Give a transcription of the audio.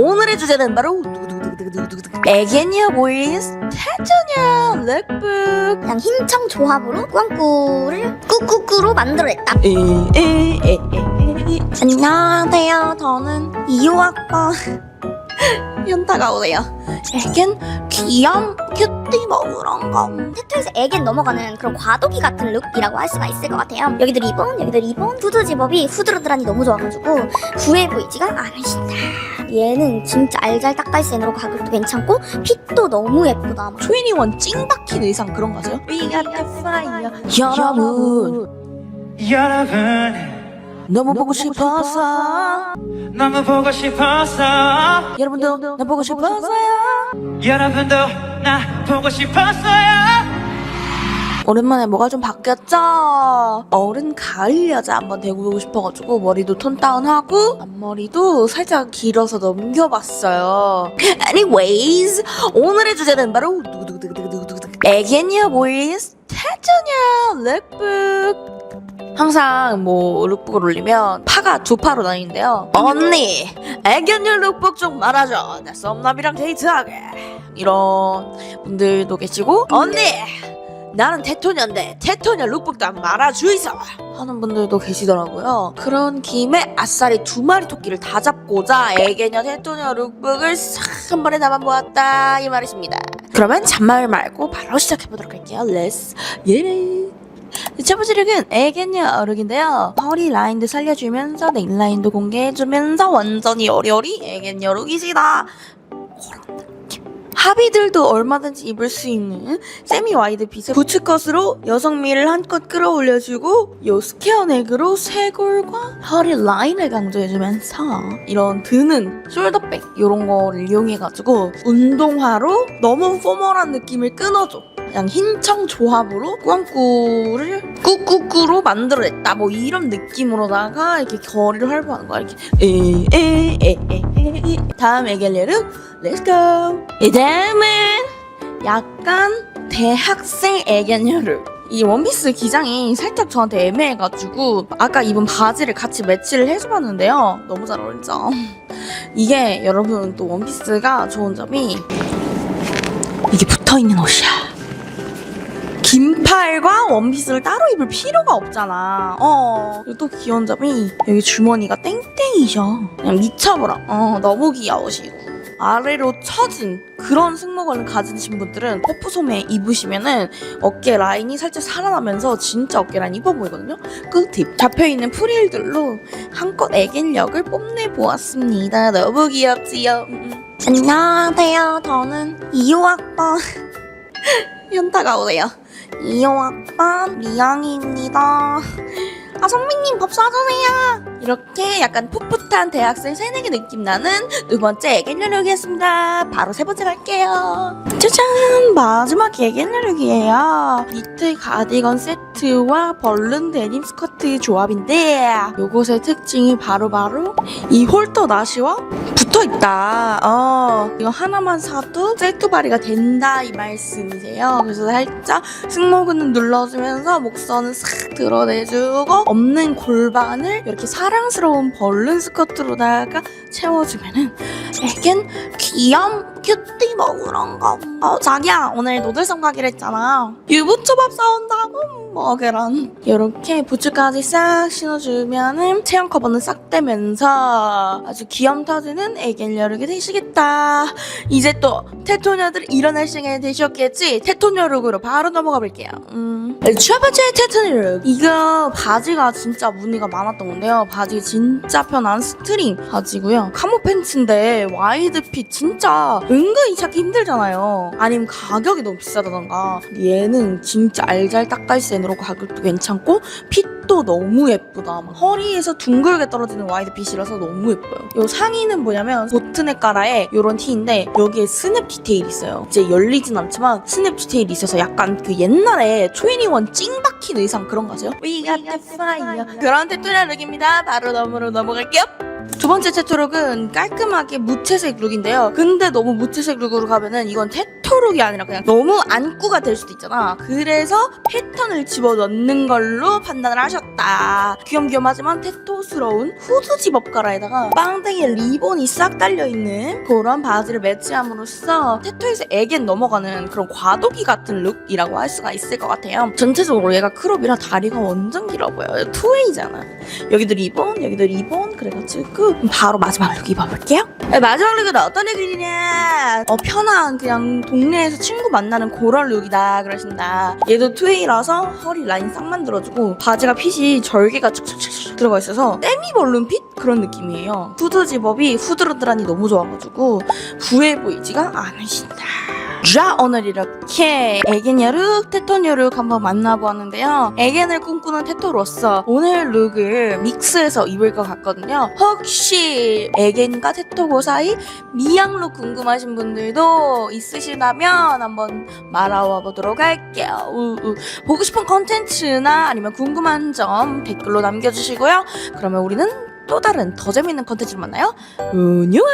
오늘의 주제는 바로 애견이야 보이스 태전야. 렉북. 그냥 흰청 조합으로 꾸안꾸를 꾸꾸꾸로 만들어냈다. 안녕하세요. 저는 2호학번 현타가 오네요 애견 귀염 큐티 먹으러 가 테토에서 애겐 넘어가는 그런 과도기 같은 룩이라고 할 수가 있을 것 같아요. 여기도 리본, 여기도 리본. 후드 집업이 후드르드란이 너무 좋아가지고 구해 보이지가 않으신다. 얘는 진짜 알잘 닦아있센으로 가격도 괜찮고 핏도 너무 예쁘다. 트웬티원 찡박힌 의상 그런 거세요? We got the fire 여러분 여러분 너무 보고 싶어서. 너무 보고 싶었어 여러분도 나 보고 싶어서요. 여러분도 나 보고 싶었어요. 오랜만에 뭐가 좀 바뀌었죠? 어른 가을 여자 한번 되고 보고 싶어가지고 머리도 톤 다운하고 앞머리도 살짝 길어서 넘겨봤어요. Anyways, 오늘의 주제는 바로 애견이야 보이스 태전야 룩북 항상 뭐 룩북을 올리면 파가 두 파로 나뉘는데요. 언니, 애견녀 룩북 좀 말아줘. 내 썸남이랑 데이트하게. 이런 분들도 계시고 언니, 나는 테토녀인데 테토녀 룩북도 한 말아주이소 하는 분들도 계시더라고요 그런 김에 아싸리 두 마리 토끼를 다 잡고자 애견녀 테토녀 룩북을 싹 한 번에 담아보았다 이 말이십니다 그러면 잔말 말고 바로 시작해 보도록 할게요 렛츠 예레 첫 번째 룩은 애견녀 룩인데요. 허리 라인도 살려주면서 네일라인도 공개해주면서 완전히 여리여리 애견녀 룩이시다. 그런 느낌 하비들도 얼마든지 입을 수 있는 세미 와이드 핏의 부츠컷으로 여성미를 한껏 끌어올려주고 요 스퀘어 넥으로 쇄골과 허리 라인을 강조해주면서 이런 드는 숄더백 이런 거를 이용해가지고 운동화로 너무 포멀한 느낌을 끊어줘 그냥 흰청 조합으로 꾸안꾸를 꾸꾸꾸로 만들어냈다. 뭐 이런 느낌으로다가 이렇게 거리를 활보하는 거야. 이렇게 에에에에에 다음 에겔레르 렛츠고 이 다음은 약간 대학생 애견녀를 이 원피스 기장이 살짝 저한테 애매해가지고 아까 입은 바지를 같이 매치를 해줘봤는데요. 너무 잘 어울리죠? 이게 여러분 또 원피스가 좋은 점이 이게 붙어있는 옷이야 긴팔과 원피스를 따로 입을 필요가 없잖아. 어. 그리고 또 귀여운 점이 여기 주머니가 땡땡이셔. 그냥 미쳐버려. 어, 너무 귀여우시고. 아래로 처진 그런 승모근을 가지신 분들은 퍼프 소매 입으시면은 어깨 라인이 살짝 살아나면서 진짜 어깨 라인 이뻐 보이거든요. 꿀팁. 잡혀있는 프릴들로 한껏 애견력을 뽐내보았습니다. 너무 귀엽지요? 음. 안녕하세요. 저는 2호학번 현타가 오네요. 2호학번 미영이입니다. 아 선배님 밥 사주세요 이렇게 약간 풋풋한 대학생 새내기 느낌 나는 두 번째 애견녀룩이었습니다. 바로 세 번째 갈게요. 짜잔 마지막 애견녀룩이에요. 니트 가디건 세트와 벌룬 데님 스커트 조합인데 요것의 특징이 바로바로 이 홀더 나시와 붙어있다. 어 이거 하나만 사도 세트 발휘가 된다 이 말씀이세요. 그래서 살짝 승모근은 눌러주면서 목선은 싹 드러내주고 없는 골반을 이렇게 사 랑스러운 벌룬 스커트로다가 채워주면은 애견 귀염 큐티 먹으러 가. 어 자기야 오늘 노들섬 가기로 했잖아. 유부초밥 사온다고 먹으란. 이렇게 부츠까지 싹 신어주면은 체형 커버는 싹 되면서 아주 귀염 터지는 애견 여룩이 되시겠다. 이제 또 테토녀들 일어날 시간이 되셨겠지? 테토녀 룩으로 바로 넘어가 볼게요. 음. 첫 번째 테토녀 룩. 이거 바지가 진짜 무늬가 많았던 건데요. 바지 진짜 편한 스트링 바지고요. 카모 팬츠인데 와이드 핏 진짜 은근히 찾기 힘들잖아요. 아니면 가격이 너무 비싸다던가. 얘는 진짜 알잘 닦갈센 으로 가격도 괜찮고 핏도 너무 예쁘다. 막 허리에서 둥글게 떨어지는 와이드 핏이라서 너무 예뻐요. 요 상의는 뭐냐면 보트넥 가라에 요런 티인데 여기에 스냅 디테일이 있어요. 이제 열리진 않지만 스냅 디테일이 있어서 약간 그 옛날에 21 찡박힌 의상 그런 거세요? We got the fire. 그런 테토리얼 룩입니다. 바로 넘으로 넘어갈게요. 두 번째 테토 룩은 깔끔하게 무채색 룩인데요. 근데 너무 무채색 룩으로 가면은 이건 테토 테토룩이 아니라 그냥 너무 안구가 될 수도 있잖아. 그래서 패턴을 집어넣는 걸로 판단을 하셨다. 귀염귀염하지만 테토스러운 후드 집업가라에다가 빵댕이 리본이 싹 달려있는 그런 바지를 매치함으로써 테토에서 에겐 넘어가는 그런 과도기 같은 룩이라고 할 수가 있을 것 같아요. 전체적으로 얘가 크롭이라 다리가 완전 길어 보여요. 투웨이잖아. 여기도 리본, 여기도 리본 그래가지고 바로 마지막 룩 입어볼게요. 네, 마지막 룩은 어떤 룩이냐? 어 편한 그냥 동네에서 친구 만나는 그런 룩이다 그러신다. 얘도 투웨이라서 허리 라인 싹 만들어주고 바지가 핏이 절개가 축축축축 들어가 있어서 세미 볼륨 핏 그런 느낌이에요. 후드 집업이 후드르드란이 너무 좋아가지고 부해 보이지가 않으신다. 자. 오늘 이렇게 에겐 여룩, 테톤 여룩 한번 만나보았는데요. 에겐을 꿈꾸는 테토로서 오늘 룩을 믹스해서 입을 것 같거든요. 혹시 에겐과 테토고 사이 미양 룩 궁금하신 분들도 있으시다면 한번 말아와 보도록 할게요. 우, 우. 보고 싶은 컨텐츠나 아니면 궁금한 점 댓글로 남겨주시고요. 그러면 우리는 또 다른 더 재밌는 컨텐츠로 만나요. 안녕